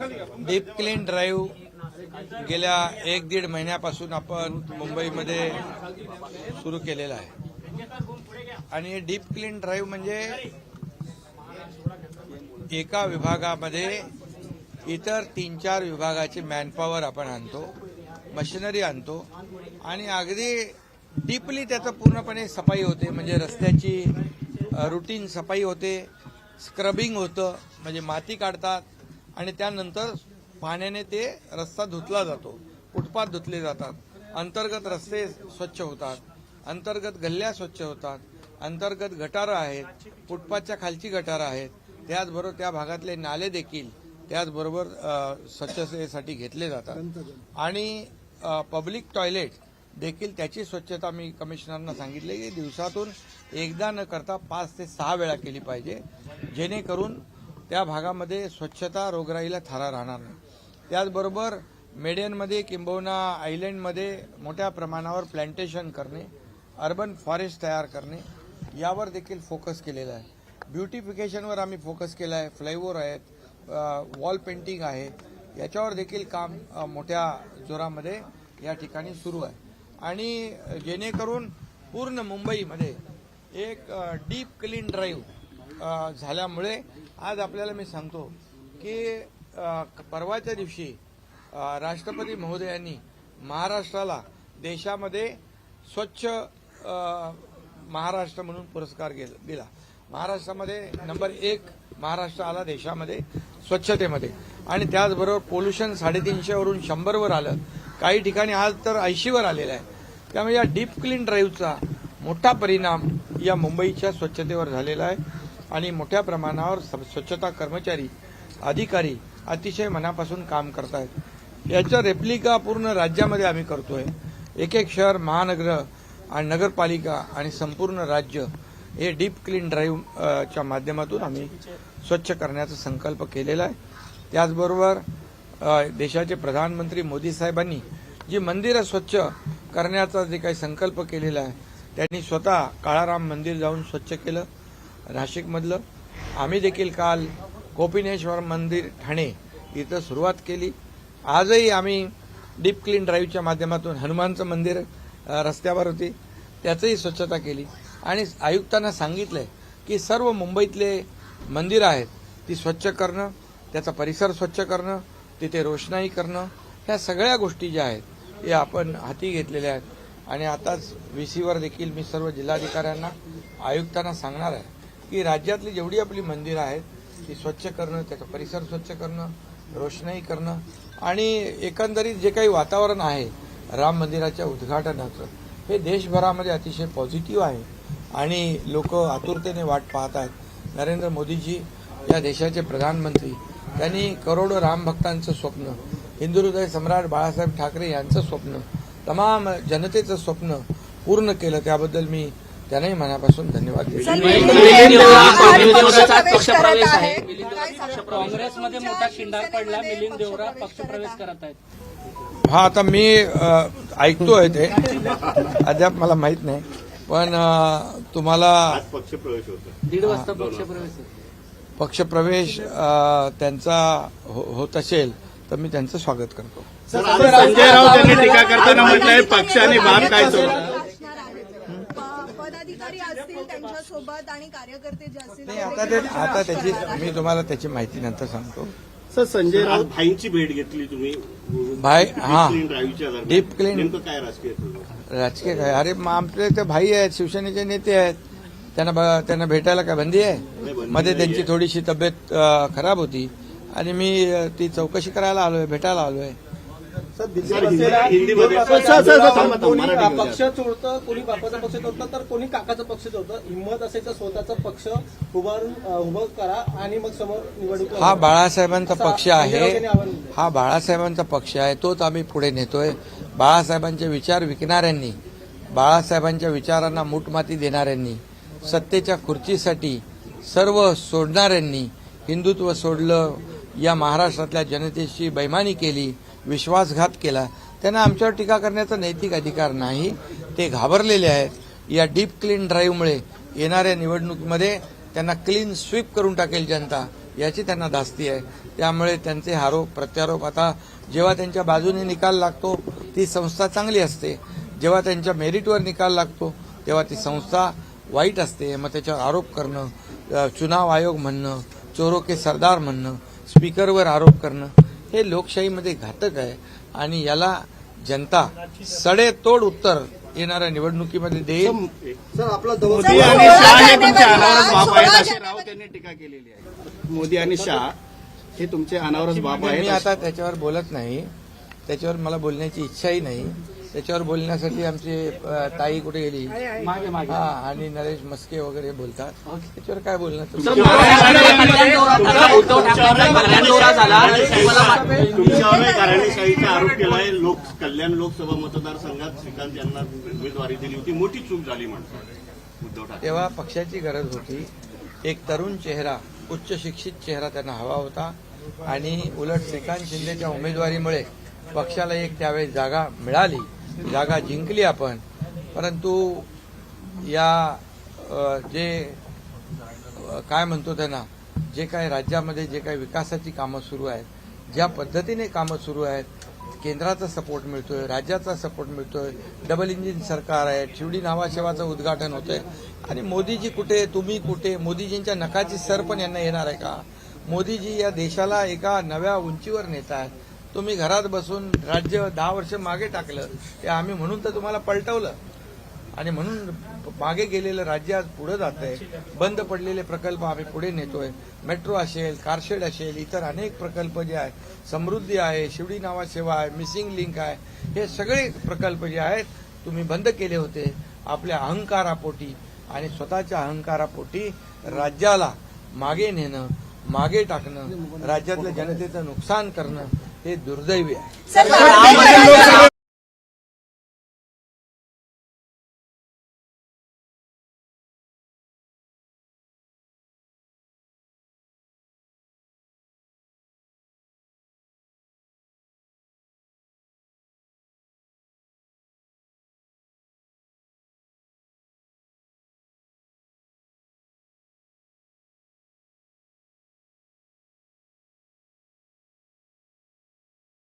Deep clean drive गेल्या एक दीड महिन्यापासून आपण मुंबईमध्ये सुरू केलेला आहे. आणि डीप क्लीन ड्राईव्ह म्हणजे एका विभागामध्ये इतर तीन चार विभागाची मॅनपॉवर आपण आणतो मशिनरी आणतो आणि अगदी डीपली त्याचं पूर्णपणे सफाई होते म्हणजे रस्त्याची रुटीन सफाई होते स्क्रबिंग होतं म्हणजे माती काढतात आणि त्यानंतर पाण्याने ते रस्ता धुतला जातो. फुटपाथ धुतले जातात. अंतर्गत रस्ते स्वच्छ होतात. अंतर्गत गल्ल्या स्वच्छ होतात. अंतर्गत गटारं आहेत. फुटपाथच्या खालची गटारं आहेत. त्याचबरोबर त्या भागातले नाले देखील त्याचबरोबर स्वच्छतेसाठी घेतले जातात. आणि पब्लिक टॉयलेट देखील त्याची स्वच्छता मी कमिशनरना सांगितले की दिवसातून एकदा न करता पाच ते सहा वेळा केली पाहिजे. जेणेकरून त्या भागामध्ये स्वच्छता रोगराईला थारा राहणार नाही. त्याचबरोबर मेडियनमध्ये किंबहुना आयलंडमध्ये मोठ्या प्रमाणावर प्लांटेशन करणे अर्बन फॉरेस्ट तयार करणे यावर देखील फोकस केलेला आहे. ब्युटिफिकेशनवर आम्ही फोकस केला आहे. फ्लायओव्हर आहेत वॉल पेंटिंग आहे. याच्यावर देखील काम मोठ्या जोरामध्ये या ठिकाणी सुरू आहे. आणि जेणेकरून पूर्ण मुंबईमध्ये एक डीप क्लीन ड्राईव्ह झाल्यामुळे आज आपल्याला मी सांगतो की परवाच्या दिवशी राष्ट्रपती महोदयांनी महाराष्ट्राला देशामध्ये स्वच्छ महाराष्ट्र म्हणून पुरस्कार दिला. महाराष्ट्रामध्ये नंबर एक महाराष्ट्र आला देशामध्ये स्वच्छतेमध्ये. आणि त्याचबरोबर पोल्युशन साडेतीनशेवरून शंभरवर आलं. काही ठिकाणी आज तर ऐंशीवर आलेलं आहे. त्यामुळे या डीप क्लीन ड्राईव्हचा मोठा परिणाम या मुंबईच्या स्वच्छतेवर झालेला आहे. आणि मोठ्या प्रमाणावर स्वच्छता कर्मचारी अधिकारी अतिशय मनापासून काम करत आहेत याच्या रेप्लिका पूर्ण राज्यामध्ये आम्ही करतोय. एक एक शहर महानगर आणि नगरपालिका आणि संपूर्ण राज्य हे डीप क्लीन ड्राईव्ह च्या माध्यमातून आम्ही स्वच्छ करण्याचा संकल्प केलेला आहे. त्याचबरोबर देशाचे प्रधानमंत्री मोदी साहेबांनी जी मंदिरं स्वच्छ करण्याचा जे काही संकल्प केलेला आहे त्यांनी स्वतः काळाराम मंदिर जाऊन स्वच्छ केलं. नाशिकमधलं. आम्ही देखील काल गोपिनेश्वर मंदिर ठाणे इथं सुरुवात केली. आजही आम्ही डीप क्लीन ड्राईव्हच्या माध्यमातून हनुमानचं मंदिर रस्त्यावर होती. त्याचंही स्वच्छता केली. आणि आयुक्तांना सांगितलंय की सर्व मुंबईतले मंदिरं आहेत ती स्वच्छ करणं त्याचा परिसर स्वच्छ करणं तिथे रोषणाई करणं ह्या सगळ्या गोष्टी ज्या आहेत या आपण हाती घेतलेल्या आहेत. आणि आताच व्ही सीवर देखील मी सर्व जिल्हाधिकाऱ्यांना आयुक्तांना सांगणार आहे. की राज्यातली जेवढी आपली मंदिरं आहेत ती स्वच्छ करणं त्याचा परिसर स्वच्छ करणं रोषणाई करणं आणि एकंदरीत जे काही वातावरण आहे राम मंदिराच्या उद्घाटनाचं हे देशभरामध्ये अतिशय पॉझिटिव्ह आहे. आणि लोक आतुरतेने वाट पाहत आहेत. नरेंद्र मोदीजी या देशाचे प्रधानमंत्री त्यांनी करोडो रामभक्तांचं स्वप्न हिंदू हृदय सम्राट बाळासाहेब ठाकरे यांचं स्वप्न तमाम जनतेचं स्वप्न पूर्ण केलं. त्याबद्दल मी त्यांनाही मनापासून धन्यवाद? काँग्रेसमध्ये मोठा खिंडार पडला शिवसेनेमध्ये मिलिंद देवरा पक्षप्रवेश पक्षप्रवेश करत करत आहेत. हा आता मी ऐकतोय ते. अद्याप मला माहीत नाही. पण तुम्हाला आज पक्षप्रवेश होता दीड वाजता पक्षप्रवेश आहे. पक्षप्रवेश अ, त्यांचा हो- होत असेल तर मी त्यांचं स्वागत करतो. संजय राऊत यांनी टीका करताना म्हटलंय पक्ष आणि बाप काय. प- पदाधिकारी असतील त्यांच्यासोबत आणि कार्यकर्ते जे असतील नाही आता ते देखील आता त्याची. मी तुम्हाला त्याची माहिती नंतर सांगतो. सर संजय राऊत भाईंची भेट घेतली तुम्ही. भाई हा. Deep clean. नेमकं काय राजकीय? राजकीय काय? अरे मग आमचे ते भाई आहेत शिवसेनेचे नेते आहेत. त्यांना ब- त्यांना भेटायला काय बंदी आहे? मध्ये. त्यांची थोडीशी तब्येत खराब होती. आणि मी ती चौकशी करायला आलोय भेटायला आलोय. पक्ष चोरतं कोणी बापाचा पक्ष चोरतं तर कोणी काकाचा पक्ष चोरतं. हिंमत असेल तर स्वतःचा पक्ष उभारून उभं करा आणि मग समोर निवडणूक हा बाळासाहेबांचा पक्ष आहे. आव्हान दिलं. हा बाळासाहेबांचा पक्ष आहे तोच आम्ही पुढे नेतोय. बाळासाहेबांचे विचार विकणाऱ्यांनी बाळासाहेबांच्या विचारांना मूठमाती देणाऱ्यांनी सत्तेच्या खुर्चीसाठी सर्व सोडणाऱ्यांनी हिंदुत्व सोडलं या महाराष्ट्रातल्या जनतेची बैमानी केली विश्वासघात केला. त्यांना आमच्यावर टीका करण्याचा नैतिक अधिकार नाही. ते घाबरलेले आहेत. या डीप क्लीन ड्राईव्हमुळे येणाऱ्या निवडणुकीमध्ये त्यांना क्लीन स्वीप करून टाकेल जनता याची त्यांना धास्ती आहे. त्यामुळे त्यांचे आरोप प्रत्यारोप आता जेव्हा त्यांच्या बाजूने निकाल लागतो ती संस्था चांगली असते. जेव्हा त्यांच्या मेरिटवर निकाल लागतो तेव्हा ती संस्था वाईट असते. मग त्याच्यावर आरोप करणं चुनाव आयोग म्हणणं चोरो के सरदार म्हणणं स्पीकरवर आरोप करणं हे लोकशाहीमध्ये घातक आहे आणि याला जनता सडेतोड उत्तर येणाऱ्या निवडणुकीमध्ये देईल. सर आपला मोदी आणि शहा हे तुमच्या अनावरच बाप आहेत अशी राऊत यांनी टीका केलेली आहे. मोदी आणि शहा हे तुमचे अनावरच बाप मी आहेत आता त्याच्यावर बोलत नाही. त्याच्यावर मला बोलण्याची इच्छाही नाही. त्याच्यावर बोलण्यासाठी आमचे ताई कुठे गेली? मागे मागे. हा आणि नरेश मस्के वगैरे बोलतात. त्याच्यावर काय बोलणार? आरोप केलाय. लोक कल्याण लोकसभा मतदारसंघात श्रीकांत यांना उमेदवारी दिली होती. मोठी चूक झाली म्हणतात. उद्धव ठाकरे. तेव्हा पक्षाची गरज होती. एक तरुण चेहरा उच्च शिक्षित चेहरा त्यांना हवा होता. आणि उलट श्रीकांत शिंदेच्या उमेदवारीमुळे पक्षाला एक त्यावेळेस जागा मिळाली. जागा जिंकली आपण. परंतु या जे काय म्हणतो त्यांना जे काय राज्यामध्ये जे काही विकासाची कामं सुरू आहेत ज्या पद्धतीने कामं सुरू आहेत केंद्राचा सपोर्ट मिळतोय राज्याचा सपोर्ट मिळतोय डबल इंजिन सरकार आहे शिवडी नावाशेवाचं उद्घाटन होतंय. आणि मोदीजी कुठे तुम्ही कुठे मोदीजींच्या नखाची सर पण यांना येणार आहे का? मोदीजी या देशाला एका नव्या उंचीवर नेत आहेत. तुम्ही घरात बसून राज्य दहा वर्ष मागे टाकलं ते आम्ही म्हणून तर तुम्हाला पलटवलं. आणि म्हणून मागे गेलेलं राज्य आज पुढे जात आहे बंद पडलेले प्रकल्प आम्ही पुढे नेतोय. मेट्रो असेल कारशेड असेल इतर अनेक प्रकल्प जे आहेत समृद्धी आहे शिवडी नावा सेवा आहे मिसिंग लिंक आहे हे सगळे प्रकल्प जे आहेत तुम्ही बंद केले होते. आपल्या अहंकारापोटी आणि स्वतःच्या अहंकारापोटी राज्याला मागे नेणं मागे टाकणं राज्यातल्या जनतेचं नुकसान करणं हे दुर्दैवी आहे.